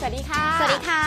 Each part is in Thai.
สวัสดีค่ะ สวัสดีค่ะ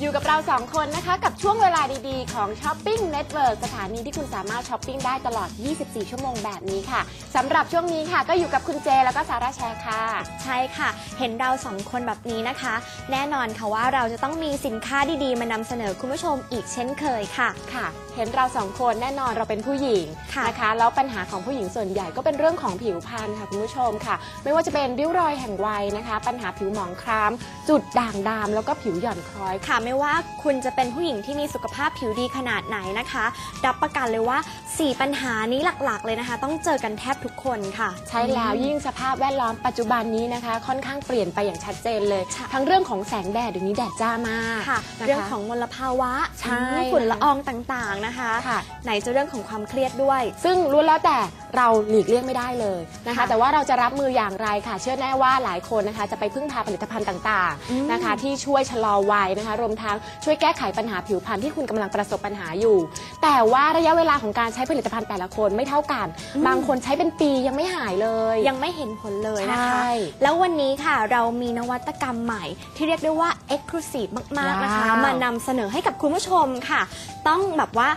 อยู่กับเราสองคนนะคะ กับช่วงเวลาดีๆ ของ Shopping Network สถานีที่คุณสามารถช้อปปิ้งได้ตลอด 24 ชั่วโมงแบบนี้ค่ะสำหรับช่วงนี้ค่ะ ก็อยู่กับคุณเจแล้วก็สาราแชร์ค่ะ ใช่ค่ะ เห็นเราสองคนแบบนี้นะคะ แน่นอนค่ะว่าเราจะต้องมีสินค้าดีๆ มานำเสนอคุณผู้ชมอีกเช่นเคยค่ะ ค่ะ เห็นเราสองคนแน่นอนเราเป็นผู้หญิงค่ะนะคะแล้วปัญหาของผู้หญิงส่วนใหญ่ก็เป็นเรื่องของผิวพรรณค่ะคุณผู้ชมค่ะ ไม่ว่าจะเป็นริ้วรอยแห่งวัยนะคะ ปัญหาผิวหมองคล้ำจุดด่างดำแล้วก็ผิวหย่อนคล้อยค่ะ ไม่ว่าคุณจะเป็นผู้หญิงที่มีสุขภาพผิวดีขนาดไหนนะคะ รับประกันเลยว่า 4 ปัญหานี้หลักๆ เลยนะคะ ต้องเจอกันแทบทุกคนค่ะ ใช่แล้วยิ่งสภาพแวดล้อมปัจจุบันนี้นะคะ ค่อนข้างเปลี่ยนไปอย่างชัดเจนเลยใช่ทั้งเรื่องของแสงแดดเดี๋ยวนี้แดดจ้ามากค่ะนะคะเรื่องของมลภาวะใช่ฝุ่นละอองต่างๆนะคะค่ะไหนจะเรื่องของความเครียดด้วย ซึ่งล้วนแล้วแต่เราหลีกเลี่ยงไม่ได้เลยนะคะค่ะแต่ว่าเราจะรับมืออย่างไรค่ะ เชื่อแน่ว่าหลายคนนะคะ จะไปพึ่งพาผลิตภัณฑ์ต่างอืมๆนะคะที่ช่วยชะลอวัยนะคะ รวมทั้งช่วยแก้ไขปัญหาผิวพรรณที่คุณกำลังประสบปัญหาอยู่ แต่ว่าระยะเวลาของการใช้ผลิตภัณฑ์แต่ละคนไม่เท่ากัน บางคนใช้เป็นปียังไม่หายเลย ยังไม่เห็นผลเลยนะคะใช่แล้ววันนี้ค่ะเรามีนวัตกรรมใหม่ ที่เรียกได้ว่า Exclusive มากๆนะคะว้าวมานำเสนอให้กับคุณผู้ชมค่ะ ต้องแบบว่า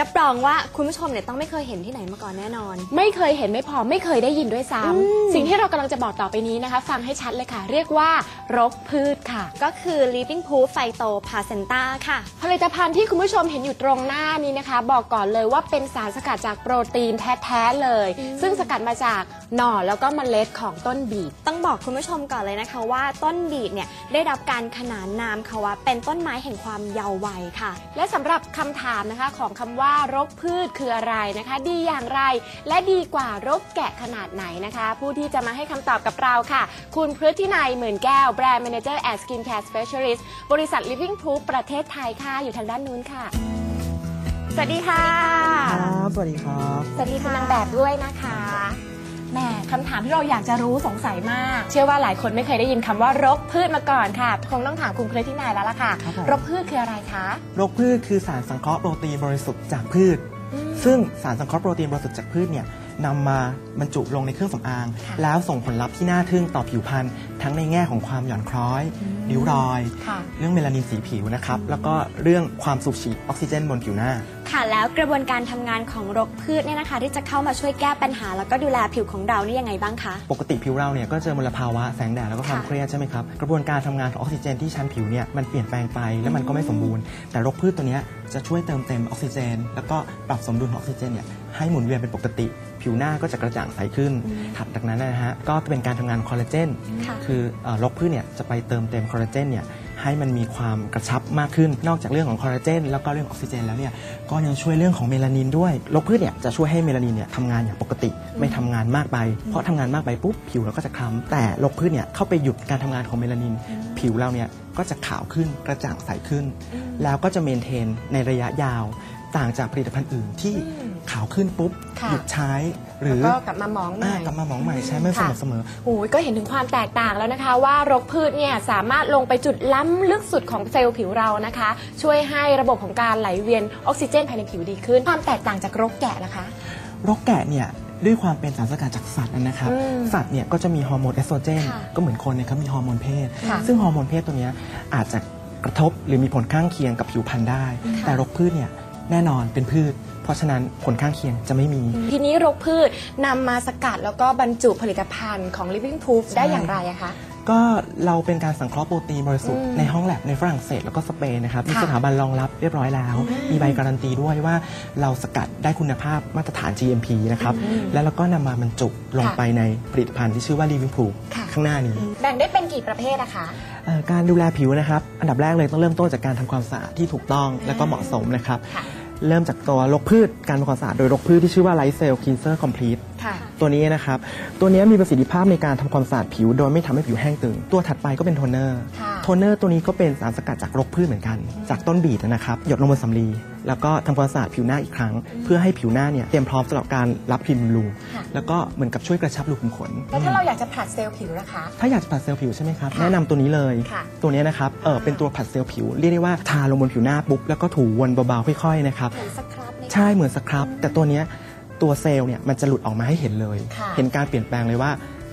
รับรองว่าคุณผู้ชมเนี่ยต้องไม่เคยเห็นที่ไหนมาก่อนแน่นอน ไม่เคยเห็นไม่พอไม่เคยได้ยินด้วยซ้อืมำสิ่งที่เรากำลังจะบอกต่อไปนี้นะคะ ฟังให้ชัดเลยค่ะ เรียกว่ารกพืชค่ะ ก็คือ Living Proof Phyto Placenta ค่ะ ผลิตภัณฑ์ที่คุณผู้ชมเห็นอยู่ตรงหน้านี้นะคะ บอกก่อนเลยว่าเป็นสารสกัดจากโปรตีนแท้ๆเลย ซึ่งสกัดมาจากหน่อแล้วก็เมล็ดของต้นบีทต้องบอกคุณผู้ชมก่อนเลยนะคะว่าต้นบีดเนี่ยได้รับการขนานนามค่ะว่าเป็นต้นไม้แห่งความเยาว์วัยค่ะ และสำหรับคำถามนะคะของคำว่ารกพืชคืออะไรนะคะ ดีอย่างไร และดีกว่ารกแกะขนาดไหนนะคะ ผู้ที่จะมาให้คำตอบกับเราค่ะ คุณพฤตินัยหมื่นแก้วแบรนด์ Manager and Skin Care Specialist บริษัท Living Proof ประเทศไทยค่ะ อยู่ทางด้านนู้นค่ะ สวัสดีค่ะ ครับ สวัสดีครับ สวัสดีคุณนางแบบด้วยนะคะแหม คำถามที่เราอยากจะรู้สงสัยมาก เชื่อว่าหลายคนไม่เคยได้ยินคำว่ารกพืชมาก่อนค่ะ คงต้องถามคุณพฤตินัยแล้วล่ะค่ะ ครับผม รกพืชคืออะไรคะ โรคพืชคือสารสังเคราะห์โปรตีนบริสุทธิ์จากพืช ซึ่งสารสังเคราะห์โปรตีนบริสุทธิ์จากพืชเนี่ยนำมาบรรจุลงในเครื่องสำอาง ค่ะ แล้วส่งผลลัพธ์ที่น่าทึ่งต่อผิวพรรณ ทั้งในแง่ของความหย่อนคล้อยริ้วรอยค่ะเรื่องเมลานินสีผิวนะครับ แล้วก็เรื่องความสูบฉีดออกซิเจนบนผิวหน้า ค่ะแล้วกระบวนการทำงานของรกพืชเนี่ยนะคะ ที่จะเข้ามาช่วยแก้ปัญหา แล้วก็ดูแลผิวของเรานี่ยังไงบ้างคะ ปกติผิวเราเนี่ยก็เจอมลภาวะแสงแดดแล้วก็ความค่ะเครียดใช่ไหมครับกระบวนการทำงานของออกซิเจนที่ชั้นผิวเนี่ยมันเปลี่ยนแปลงไปแล้วมันก็ไม่สมบูรณ์ แต่รกพืชตัวเนี้ยจะช่วยเติมเต็มออกซิเจน แล้วก็ปรับสมดุลของออกซิเจนเนี่ยให้หมุนเวียนเป็นปกติ ผิวหน้าก็จะกระจ่างใสขึ้นถัดจากนั้นนะฮะก็เป็นการทำงานของคอลลาเจนค่ะคือรกพืชเนี่ยจะไปเติมเต็มคอลลาเจนเนี่ยให้มันมีความกระชับมากขึ้น นอกจากเรื่องของคอลลาเจนแล้วก็เรื่องออกซิเจนแล้วเนี่ยก็ยังช่วยเรื่องของเมลานินด้วยรกพืชเนี่ยจะช่วยให้เมลานินเนี่ยทำงานอย่างปกติไม่ทำงานมากไป เพราะทำงานมากไปปุ๊บผิวเราก็จะคล้ำแต่รกพืชเนี่ยเข้าไปหยุดการทำงานของเมลานิน ผิวเราเนี่ยก็จะขาวขึ้นกระจ่างใสขึ้น แล้วก็จะเมนเทนในระยะยาว ต่างจากผลิตภัณฑ์อื่นที่ขาวขึ้นปุ๊บค่ะหยุดใช้ หรือก็กลับมามองใหอ่าม่กลับมาหมองใหม่ใช้ไม่สม่ำเสมอโอ้ยก็เห็นถึงความแตกต่างแล้วนะคะ ว่ารกพืชเนี่ยสามารถลงไปจุดล้ำลึกสุดของเซลล์ผิวเรานะคะ ช่วยให้ระบบของการไหลเวียนออกซิเจนภายในผิวดีขึ้น ความแตกต่างจากรกแกะนะคะ รกแกะเนี่ยด้วยความเป็นสารสกัดจากสัตว์นะครับอืมสัตว์เนี่ยก็จะมีฮอร์โมนเอสโตรเจนค่ะก็เหมือนคนนะครับมีฮอร์โมนเพศค่ะซึ่งฮอร์โมนเพศตัวเนี้ยอาจจะกระทบหรือมีผลข้างเคียงกับผิวพรรณได้ แต่รกพืชเนี่ย แน่นอนเป็นพืช เพราะฉะนั้นผลข้างเคียงจะไม่มี ทีนี้รกพืชนำมาสกัดแล้วก็บรรจุผลิตภัณฑ์ของ Living Proof ได้อย่างไรอะคะ ก็เราเป็นการสังเคราะห์โปรตีนบริสุทธิ์อืมในห้องแลบในฝรั่งเศสแล้วก็สเปนนะครับมีค่ะสถาบันรองรับเรียบร้อยแล้ว มีใบการันตีด้วยว่าเราสกัดได้คุณภาพมาตรฐาน GMP นะครับแล้วเราก็นำมาบรรจุลงค่ะไปในผลิตภัณฑ์ที่ชื่อว่า Living Proof ค่ะข้างหน้านี้แบ่งได้เป็นกี่ประเภทอะคะเอ่อการดูแลผิวนะครับ อันดับแรกเลยต้องเริ่มต้นจากการทำความสะอาดที่ถูกต้องและก็เหมาะสมนะครับค่ะเริ่มจากตัวรกพืชการทำความสะอาดโดยรกพืชที่ชื่อว่า Light Cell Cleanser Complete ค่ะ ตัวนี้นะครับ ตัวนี้มีประสิทธิภาพในการทำความสะอาดผิว โดยไม่ทำให้ผิวแห้งตึง ตัวถัดไปก็เป็นโทนเนอร์ค่ะโทนเนอร์ตัวนี้ก็เป็นสารสกัดจากรกพืชเหมือนกัน จากต้นบีทนะครับหยดลงบนสำลีแล้วก็ทำความสะอาดผิวหน้าอีกครั้ง เพื่อให้ผิวหน้าเนี่ยเตรียมพร้อมสำหรับการรับครีมบำรุงค่ะแล้วก็เหมือนกับช่วยกระชับรูขุมขนแล้วถ้าเราอยากจะผลัดเซลล์ผิวนะคะ ถ้าอยากจะผัดเซลล์ผิวใช่ไหมครับค่ะแนะนำตัวนี้เลยค่ะตัวนี้นะครับเออเป็นตัวผัดเซลล์ผิวเรียกได้ว่าทาลงบนผิวหน้าปุ๊บแล้วก็ถูวนเบาๆค่อยๆนะครับเหมือนสครับในใช่เหมือนสครับ แต่ตัวเนี้ย ตัวเซลล์เนี่ยมันจะหลุดออกมาให้เห็นเลยค่ะเห็นการเปลี่ยนแปลงเลยว่า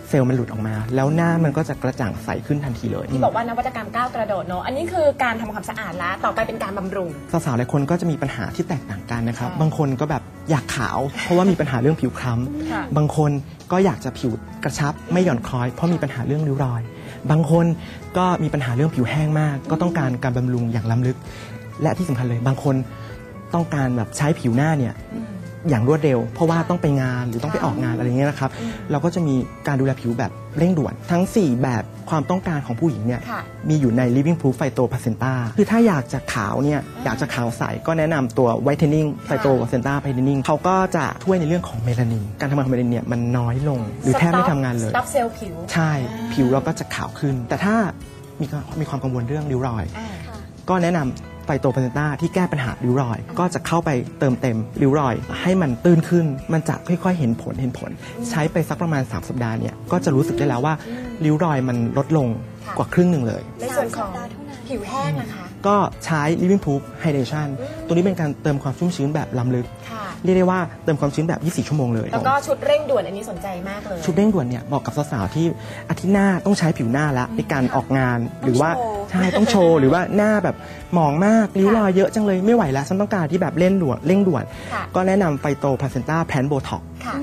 เซลล์มันหลุดออกมา แล้วหน้ามันก็จะกระจ่างใสขึ้นทันทีเลยที่บอกว่านวัตกรรมก้าวกระโดดเนอะอันนี้คือการทำความสะอาดแล้วต่อไปเป็นการบำรุงสาวๆหลายคนก็จะมีปัญหาที่แตกต่างกันนะครับใช่บางคนก็แบบอยากขาว เพราะว่ามีปัญหาเรื่องผิวคล้ค่ะำบางคนก็อยากจะผิวกระชับไม่หย่อนคล้อย เพราะมีปัญหาเรื่องริ้วรอย บางคนก็มีปัญหาเรื่องผิวแห้งมาก ก็ต้องการการบำรุงอย่างล้ำลึก และที่สำคัญเลยบางคนต้องการแบบใช้ผิวหน้าเนี่ย อย่างรวดเร็ว เพราะว่าต้องไปงานหรือต้องไปออกงานอะไรอย่างเงี้ยนะครับ เราก็จะมีการดูแลผิวแบบเร่งด่วน ทั้ง 4 แบบความต้องการของผู้หญิงเนี่ยค่ะมีอยู่ใน Living Proof Phyto Placenta คือถ้าอยากจะขาวเนี่ยอยากจะขาวใสก็แนะนำตัว Whitening Phyto Placenta Whitening เขาก็จะช่วยในเรื่องของเมลานิน การทำงานของเมลานินเนี่ยมันน้อยลง หรือแทบไม่ทำงานเลย สต็อปเซลล์ผิวใช่ผิวเราก็จะขาวขึ้น แต่ถ้ามีความมีความกังวลเรื่องริ้วรอย อ่า ก็แนะนำ ไฟโตพาเซนต้าที่แก้ปัญหาริ้วรอย ก็จะเข้าไปเติมเต็มริ้วรอย ให้มันตื้นขึ้น มันจะค่อยๆ เห็นผลเห็นผล ใช้ไปสักประมาณ 3 สัปดาห์เนี่ยก็จะรู้สึกได้แล้วว่าริ้วรอยมันลดลงกว่าครึ่งหนึ่งเลย ในส่วนของผิวแห้งนะคะ ก็ใช้ Living Proof Hydration ตัวนี้เป็นการเติมความชุ่มชื้นแบบล้ำลึก ค่ะ เรียกได้ว่าเติมความชื้นแบบ 24 ชั่วโมงเลย แล้วก็ชุดเร่งด่วนอันนี้สนใจมากเลย ชุดเร่งด่วนเนี่ยเหมาะกับสาวๆที่อาทิตย์หน้าต้องใช้ผิวหน้าละในการออกงานหรือว่าโชว์ใช่ต้องโชว์ หรือว่าหน้าแบบหมองมากริ้วรอยเยอะจังเลยไม่ไหวแล้วฉันต้องการที่แบบเล่นด่วนเร่งด่วน ค่ะ ก็แนะนำไฟโตพาเซนต้าแพนโบท็อกค่ะ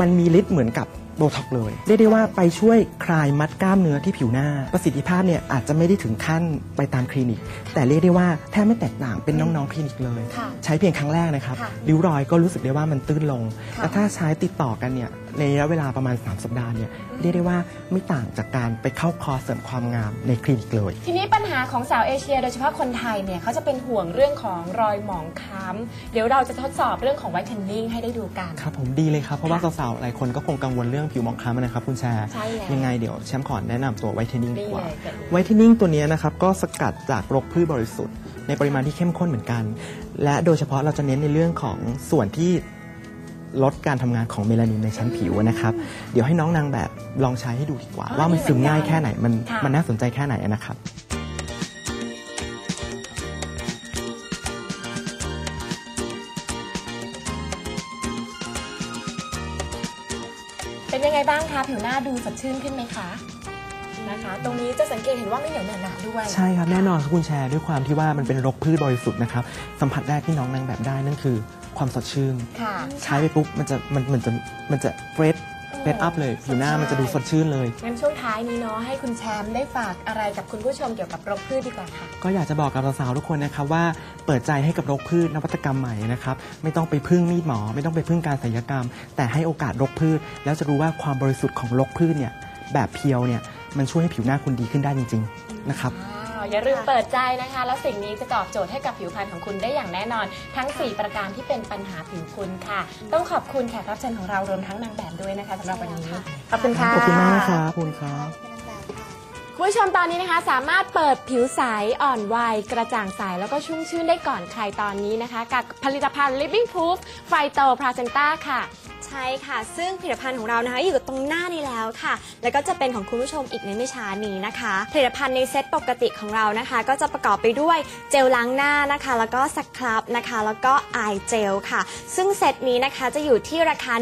มันมีฤทธิ์เหมือนกับ โบท็อกเลยเรียกได้ว่าไปช่วยคลายมัดกล้ามเนื้อที่ผิวหน้า ประสิทธิภาพเนี่ยอาจจะไม่ได้ถึงขั้นไปตามคลินิก แต่เรียกได้ว่าแทบไม่แตกต่างเป็นน้องๆคลินิกเลยค่ะใช้เพียงครั้งแรกนะครับค่ะริ้วรอยก็รู้สึกได้ว่ามันตื้นลงค่ะแต่ถ้าใช้ติดต่อกันเนี่ยในระยะเวลาประมาณ 3 สัปดาห์เนี่ยเรียกได้ว่าไม่ต่างจากการไปเข้าคอร์สเสริมความงามในคลินิกเลย ทีนี้ปัญหาของสาวเอเชีย โดยเฉพาะคนไทยเนี่ยเขาจะเป็นห่วงเรื่องของรอยหมองคล้ำเดี๋ยวเราจะทดสอบเรื่องของไวท์เทนนิ่งให้ได้ดูกันครับผมดีเลยครับเพราะว่าสาวๆหลายคนก็คงกังวลเรื่องผิวหมองคล้ำนะครับคุณแชร์ใช่แล้วยังไงเดี๋ยวแชมป์ขอแนะนำตัวไวท์เทนนิ่งดีกว่า นี่เลยเกิดเลยไวท์เทนนิ่งตัวเนี้ยนะครับก็สกัดจากรกพืชบริสุทธิ์ ในปริมาณที่เข้มข้นเหมือนกัน และโดยเฉพาะเราจะเน้นในเรื่องของส่วนที่ลดการทำงานของเมลานินในชั้นผิวนะครับ เดี๋ยวให้น้องนางแบบลองใช้ให้ดูดีกว่าอ๋อว่ามันซึมง่ายนี่เหมือนกันแค่ไหนมันค่ะ มันน่าสนใจแค่ไหนนะครับางคะผิวหน้าดูสดชื่นขึ้นไหมคะนะคะ ตรงนี้จะสังเกตเห็นว่าไม่เหนียวหนาๆด้วย ใช่ครับแน่นอนครับคุณแชร์ด้วยความที่ว่ามันเป็นรกพืชบริสุทธิ์นะครับสัมผัสแรกที่น้องนางแบบได้นั่นคือ ความสดชื่น ค่ะ ใช้ไปปุ๊บมันจะมันมันจะมันจะเฟรช เฟรชอัพเลยผิวหน้ามันจะดูสดชื่นเลย งั้นช่วงท้ายนี้เนาะให้คุณแชมป์ได้ฝากอะไรกับคุณผู้ชมเกี่ยวกับรกพืชดีกว่าค่ะ ก็อยากจะบอกกับสาวๆทุกคนนะครับว่าเปิดใจให้กับรกพืชนวัตกรรมใหม่นะครับไม่ต้องไปพึ่งมีดหมอ ไม่ต้องไปพึ่งการศัลยกรรม แต่ให้โอกาสรกพืช แล้วจะรู้ว่าความบริสุทธิ์ของรกพืชเนี่ยแบบเพียวเนี่ยมันช่วยให้ผิวหน้าคุณดีขึ้นได้จริง ๆ นะครับว้าว อย่าลืมเปิดใจนะคะ แล้วสิ่งนี้จะตอบโจทย์ให้กับผิวพรรณของคุณได้อย่างแน่นอน ทั้ง 4 ประการที่เป็นปัญหาผิวคุณค่ะ ต้องขอบคุณแขกรับเชิญของเรารวมทั้งนางแบบด้วยนะคะสำหรับวันนี้ขอบคุณค่ะขอบคุณมากนะครับขอบคุณครับเป็นนางแบบค่ะคุณผู้ชมตอนนี้นะคะสามารถเปิดผิวใสอ่อนวัยกระจ่างใสแล้วก็ชุ่มชื่นได้ก่อนใครตอนนี้นะคะ กับผลิตภัณฑ์ Living Proof Phyto Placenta ค่ะ ใช่ค่ะ ซึ่งผลิตภัณฑ์ของเรานะคะอยู่ตรงหน้านี้แล้วค่ะ แล้วก็จะเป็นของคุณผู้ชมอีกในไม่ช้านี้นะคะ ผลิตภัณฑ์ในเซตปกติของเรานะคะ ก็จะประกอบไปด้วยเจลล้างหน้านะคะ แล้วก็สครับนะคะ แล้วก็ไอเจลค่ะ ซึ่งเซตนี้นะคะจะอยู่ที่ราคา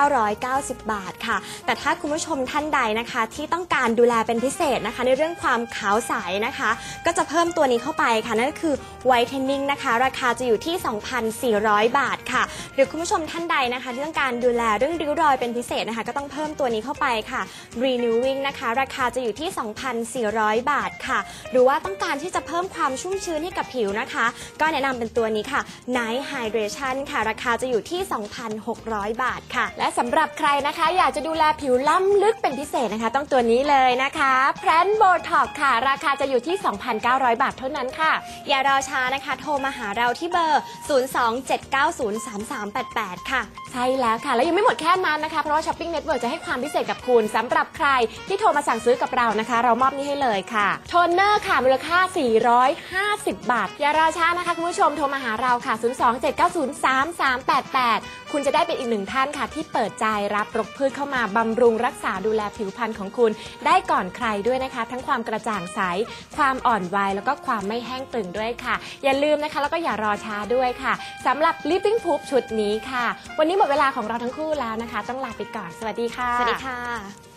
1,990 บาทค่ะ แต่ถ้าคุณผู้ชมท่านใดนะคะ ที่ต้องการดูแลเป็นพิเศษนะคะ ในเรื่องความขาวใสนะคะ ก็จะเพิ่มตัวนี้เข้าไปค่ะนั่นก็คือ Whitening นะคะ ราคาจะอยู่ที่ 2,400 บาทค่ะ หรือคุณผู้ชมท่านใดนะคะที่ต้องการดูแลเรื่องริ้วรอยเป็นพิเศษนะคะ ก็ต้องเพิ่มตัวนี้เข้าไปค่ะ Renewing นะคะ ราคาจะอยู่ที่ 2,400 บาทค่ะ หรือว่าต้องการที่จะเพิ่มความชุ่มชื้นให้กับผิวนะคะ ก็แนะนำเป็นตัวนี้ค่ะ Night Hydration ค่ะ ราคาจะอยู่ที่ 2,600 บาทค่ะ และสำหรับใครนะคะ อยากจะดูแลผิวล้ำลึกเป็นพิเศษนะคะ ต้องตัวนี้เลยนะคะแพรนโบท็อกค่ะ ราคาจะอยู่ที่ 2,900 บาทเท่านั้นค่ะ อย่ารอช้านะคะ โทรมาหาเราที่เบอร์ 027903388 ค่ะ ใช่แล้วค่ะ แล้วยังไม่หมดแค่นั้นนะคะ เพราะว่าช้อปปิ้งเน็ตเวิร์กจะให้ความพิเศษกับคุณสำหรับใครที่โทรมาสั่งซื้อกับเรานะคะ เรามอบนี้ให้เลยค่ะโทนเนอร์ค่ะมูลค่า 450 บาท อย่ารอช้านะคะ คุณผู้ชมโทรมาหาเราค่ะ 027903388 คุณจะได้เป็นอีกหนึ่งท่านค่ะ ที่เปิดใจรับรกพืชเข้ามาบำรุงรักษาดูแลผิวพรรณของคุณ ได้ก่อนใครด้วยนะคะ ทั้งความกระจ่างใสความอ่อนวัยแล้วก็ความไม่แห้งตึงด้วยค่ะ อย่าลืมนะคะ แล้วก็อย่ารอช้าด้วยค่ะสำหรับ Living Proof ชุดนี้ค่ะ วันนี้หมดเวลาของของเราทั้งคู่แล้วนะคะ ต้องลาไปก่อน สวัสดีค่ะ สวัสดีค่ะ